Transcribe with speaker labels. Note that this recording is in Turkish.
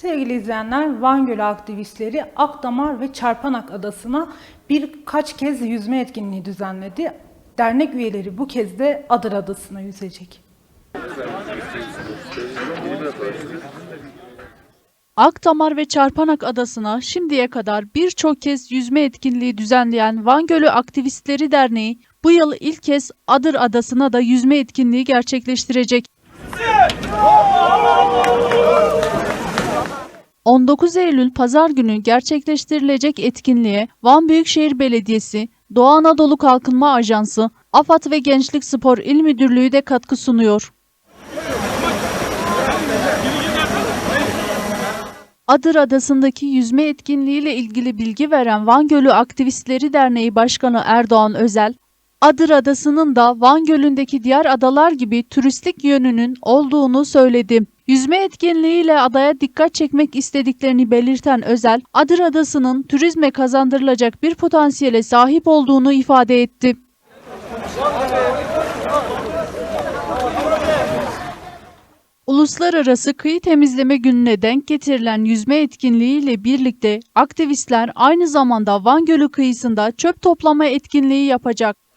Speaker 1: Sevgili izleyenler, Van Gölü aktivistleri Akdamar ve Çarpanak Adası'na birkaç kez yüzme etkinliği düzenledi. Dernek üyeleri bu kez de Adır Adası'na yüzecek.
Speaker 2: Akdamar ve Çarpanak Adası'na şimdiye kadar birçok kez yüzme etkinliği düzenleyen Van Gölü Aktivistleri Derneği bu yıl ilk kez Adır Adası'na da yüzme etkinliği gerçekleştirecek. 19 Eylül Pazar günü gerçekleştirilecek etkinliğe Van Büyükşehir Belediyesi, Doğu Anadolu Kalkınma Ajansı, AFAD ve Gençlik Spor İl Müdürlüğü de katkı sunuyor. Adır Adası'ndaki yüzme etkinliğiyle ilgili bilgi veren Van Gölü Aktivistleri Derneği Başkanı Erdoğan Özel, Adır Adası'nın da Van Gölü'ndeki diğer adalar gibi turistik yönünün olduğunu söyledi. Yüzme etkinliğiyle adaya dikkat çekmek istediklerini belirten Özel, Adır Adası'nın turizme kazandırılacak bir potansiyele sahip olduğunu ifade etti. Uluslararası Kıyı Temizleme Günü'ne denk getirilen yüzme etkinliğiyle birlikte aktivistler aynı zamanda Van Gölü kıyısında çöp toplama etkinliği yapacak.